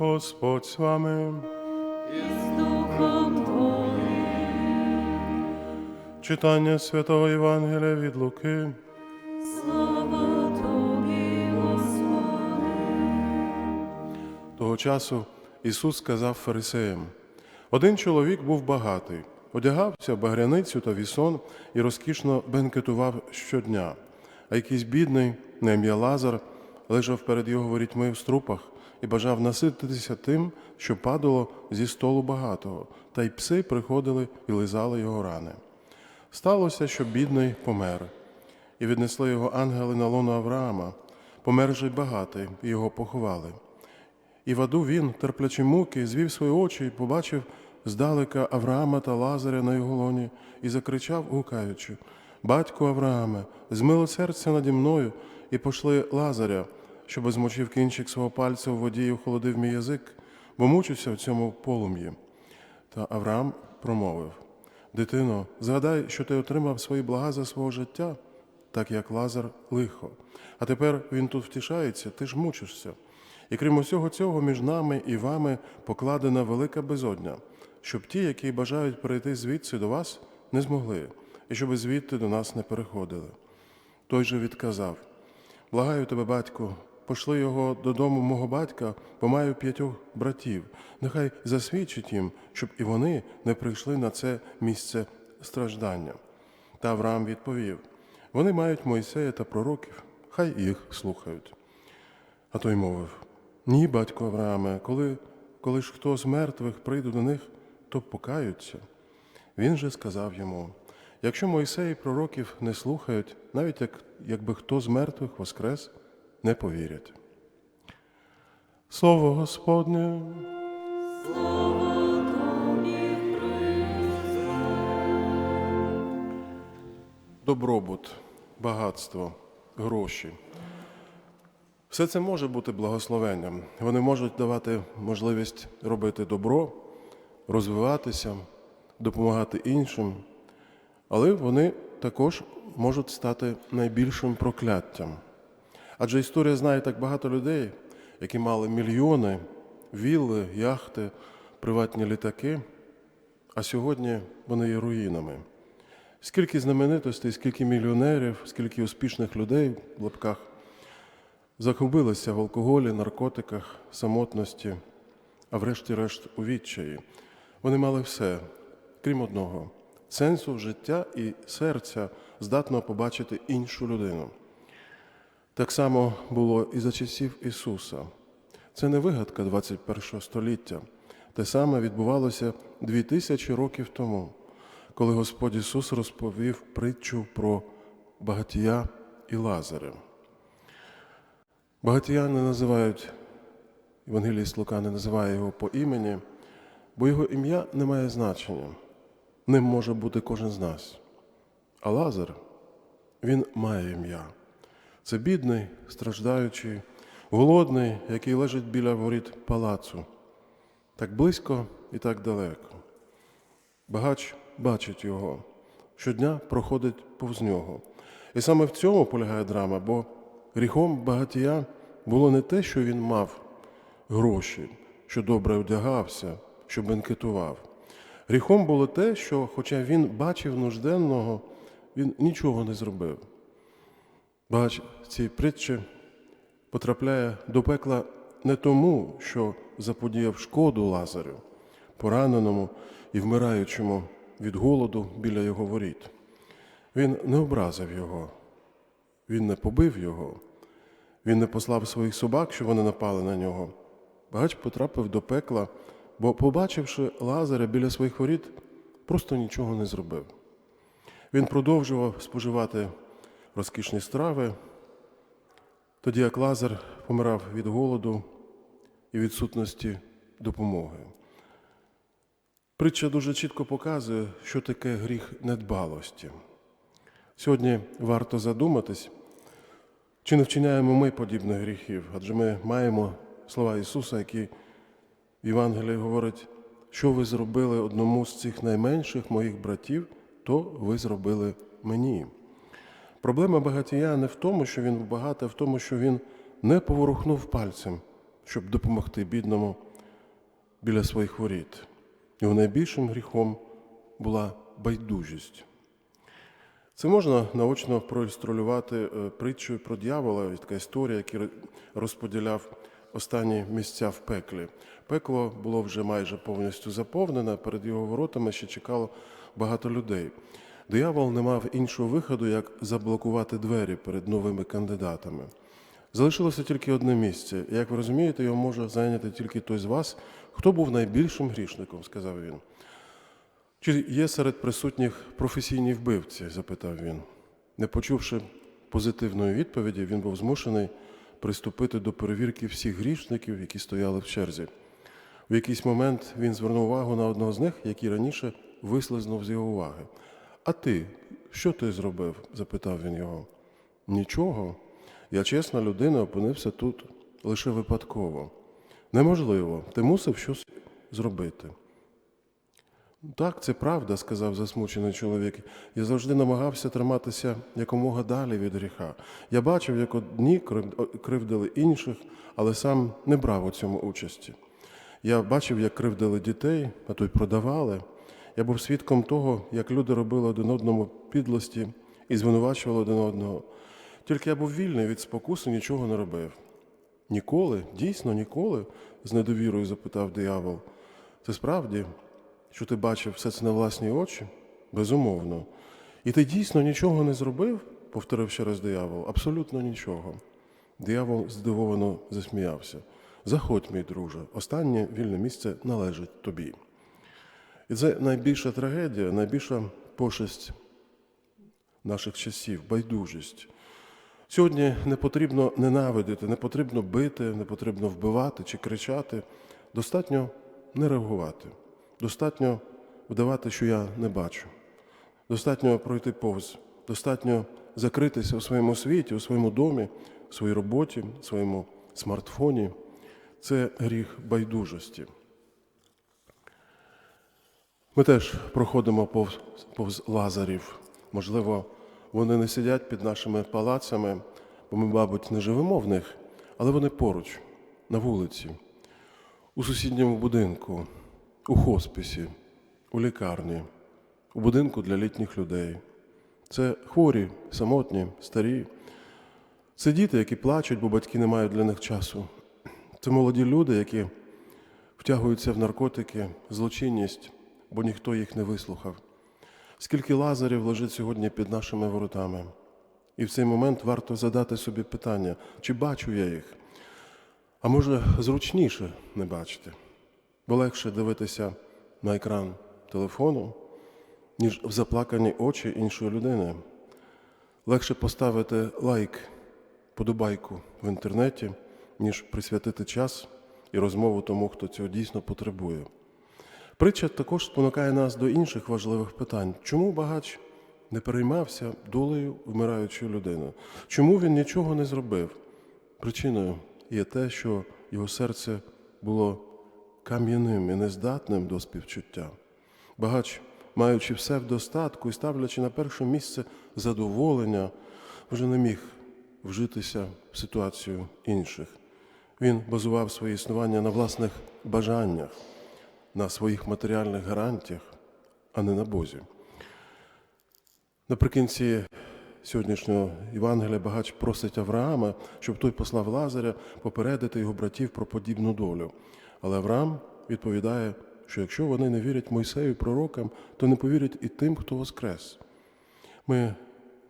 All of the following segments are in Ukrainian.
Господь з вами. і з Духом Твоїм. Читання Святого Євангелія від Луки. Слава Тобі, Господи. Того часу Ісус сказав фарисеям: один чоловік був багатий, одягався в багряницю та вісон і розкішно бенкетував щодня. А якийсь бідний, на ім'я Лазар, лежав перед його ворітьми в струпах і бажав насититися тим, що падало зі столу багатого, та й пси приходили і лизали його рани. Сталося, що бідний помер, і віднесли його ангели на лоно Авраама. Помер же й багатий, і його поховали. І в аду він, терплячи муки, звів свої очі і побачив здалека Авраама та Лазаря на його лоні, і закричав, гукаючи: Батьку Аврааме, змилосердься наді мною, і пошли Лазаря, щоб змочив кінчик свого пальця у воді і охолодив мій язик, бо мучуся в цьому полум'ї. Та Авраам промовив: Дитино, згадай, що ти отримав свої блага за свого життя, так як Лазар лихо. А тепер він тут втішається, ти ж мучишся. І крім усього цього, між нами і вами покладена велика безодня, щоб ті, які бажають перейти звідси до вас, не змогли, і щоб звідти до нас не переходили. Той же відказав: Благаю тебе, батьку, пошли його додому мого батька, бо маю п'ятьох братів. Нехай засвідчить їм, щоб і вони не прийшли на це місце страждання. Та Авраам відповів: Вони мають Мойсея та пророків, хай їх слухають. А той мовив: Ні, батько Аврааме, коли, коли ж хто з мертвих прийде до них, то покаються. Він же сказав йому: якщо Мойсей і пророків не слухають, навіть як, якби хто з мертвих воскрес, не повірять. Слово Тобі, добробут, багатство, гроші. Все це може бути благословенням. Вони можуть давати можливість робити добро, розвиватися, допомагати іншим, але вони також можуть стати найбільшим прокляттям. Адже історія знає так багато людей, які мали мільйони, вілли, яхти, приватні літаки, а сьогодні вони є руїнами. Скільки знаменитостей, скільки мільйонерів, скільки успішних людей в лапках загубилися в алкоголі, наркотиках, самотності, а врешті-решт у відчаї. Вони мали все, крім одного сенсу життя і серця здатного побачити іншу людину. Так само було і за часів Ісуса. Це не вигадка 21 століття. Те саме відбувалося дві тисячі років тому, коли Господь Ісус розповів притчу про багатія і Лазаря. Багатія не називають, Євангеліст Лука не називає його по імені, бо його ім'я не має значення. Ним може бути кожен з нас. А Лазар, він має ім'я. Це бідний, страждаючий, голодний, який лежить біля воріт палацу, так близько і так далеко. Багач бачить його, щодня проходить повз нього. І саме в цьому полягає драма, бо гріхом багатія було не те, що він мав гроші, що добре одягався, що бенкетував. Гріхом було те, що, хоча він бачив нужденного, він нічого не зробив. Багач в цій притчі потрапляє до пекла не тому, що заподіяв шкоду Лазарю, пораненому і вмираючому від голоду біля його воріт. Він не образив його, він не побив його, він не послав своїх собак, щоб вони напали на нього. Багач потрапив до пекла, бо, побачивши Лазаря біля своїх воріт, просто нічого не зробив. Він продовжував споживати розкішні страви, тоді як Лазар помирав від голоду і відсутності допомоги. Притча дуже чітко показує, що таке гріх недбалості. Сьогодні варто задуматись, чи не вчиняємо ми подібних гріхів, адже ми маємо слова Ісуса, які в Євангелії говорять, що ви зробили одному з цих найменших моїх братів, то ви зробили мені. Проблема багатія не в тому, що він багатий, а в тому, що він не поворухнув пальцем, щоб допомогти бідному, біля своїх воріт. Його найбільшим гріхом була байдужість. Це можна наочно проілюструвати е, притчою про дьявола, така історія, який розподіляв останні місця в пеклі. Пекло було вже майже повністю заповнене, перед його воротами ще чекало багато людей. Диявол не мав іншого виходу, як заблокувати двері перед новими кандидатами. Залишилося тільки одне місце. Як ви розумієте, його може зайняти тільки той з вас, хто був найбільшим грішником, сказав він. Чи є серед присутніх професійні вбивці? запитав він. Не почувши позитивної відповіді, він був змушений приступити до перевірки всіх грішників, які стояли в черзі. В якийсь момент він звернув увагу на одного з них, який раніше вислизнув з його уваги. А ти, що ти зробив? запитав він його. Нічого. Я чесна людина, опинився тут лише випадково. Неможливо, ти мусив щось зробити. Так, це правда, сказав засмучений чоловік. Я завжди намагався триматися якомога далі від гріха. Я бачив, як одні кривдили інших, але сам не брав у цьому участі. Я бачив, як кривдили дітей, а то й продавали. Я був свідком того, як люди робили один одному підлості і звинувачували один одного. Тільки я був вільний від спокуси, нічого не робив. Ніколи, дійсно ніколи? з недовірою запитав диявол. Це справді, що ти бачив все це на власні очі? Безумовно. І ти дійсно нічого не зробив? повторив ще раз диявол. Абсолютно нічого. Диявол здивовано засміявся. Заходь, мій друже, останнє вільне місце належить тобі. І це найбільша трагедія, найбільша пошесть наших часів, байдужість. Сьогодні не потрібно ненавидити, не потрібно бити, не потрібно вбивати чи кричати. Достатньо не реагувати. Достатньо вдавати, що я не бачу. Достатньо пройти повз. Достатньо закритися у своєму світі, у своєму домі, у своїй роботі, у своєму смартфоні. Це гріх байдужості. Ми теж проходимо повз, повз лазарів. Можливо, вони не сидять під нашими палацами, бо ми, мабуть, не живемо в них, але вони поруч, на вулиці, у сусідньому будинку, у хосписі, у лікарні, у будинку для літніх людей. Це хворі, самотні, старі. Це діти, які плачуть, бо батьки не мають для них часу. Це молоді люди, які втягуються в наркотики, злочинність, бо ніхто їх не вислухав. Скільки лазарів лежить сьогодні під нашими воротами? І в цей момент варто задати собі питання, чи бачу я їх? А може, зручніше не бачити, бо легше дивитися на екран телефону, ніж в заплакані очі іншої людини. Легше поставити лайк, подобайку в інтернеті, ніж присвятити час і розмову тому, хто цього дійсно потребує. Притча також спонукає нас до інших важливих питань. Чому багач не переймався долею вмираючої людини? Чому він нічого не зробив? Причиною є те, що його серце було кам'яним і нездатним до співчуття. Багач, маючи все в достатку і ставлячи на перше місце задоволення, вже не міг вжитися в ситуацію інших. Він базував своє існування на власних бажаннях, на своїх матеріальних гарантіях, а не на Бозі. Наприкінці сьогоднішнього Євангелія багач просить Авраама, щоб той послав Лазаря попередити його братів про подібну долю. Але Авраам відповідає, що якщо вони не вірять Мойсею пророкам, то не повірять і тим, хто воскрес. Ми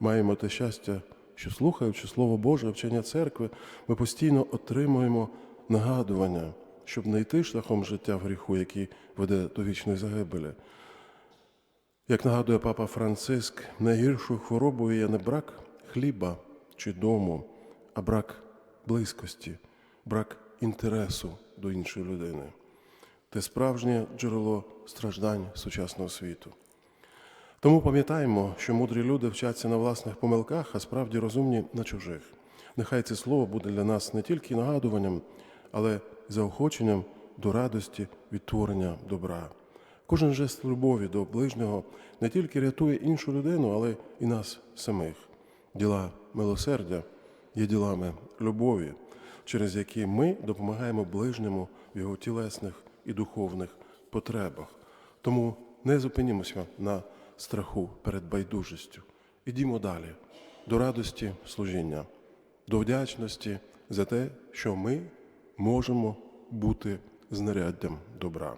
маємо те щастя, що слухаючи Слово Боже, вчення церкви, ми постійно отримуємо нагадування, щоб не йти шляхом життя в гріху, який веде до вічної загибелі. Як нагадує папа Франциск, найгіршою хворобою є не брак хліба чи дому, а брак близькості, брак інтересу до іншої людини. Це справжнє джерело страждань сучасного світу. Тому пам'ятаємо, що мудрі люди вчаться на власних помилках, а справді розумні на чужих. Нехай це слово буде для нас не тільки нагадуванням, але заохоченням до радості від творення добра. Кожен жест любові до ближнього не тільки рятує іншу людину, але і нас самих. Діла милосердя є ділами любові, через які ми допомагаємо ближньому в його тілесних і духовних потребах. Тому не зупинімося на страху перед байдужістю. Ідімо далі до радості служіння, до вдячності за те, що ми можемо бути знаряддям добра.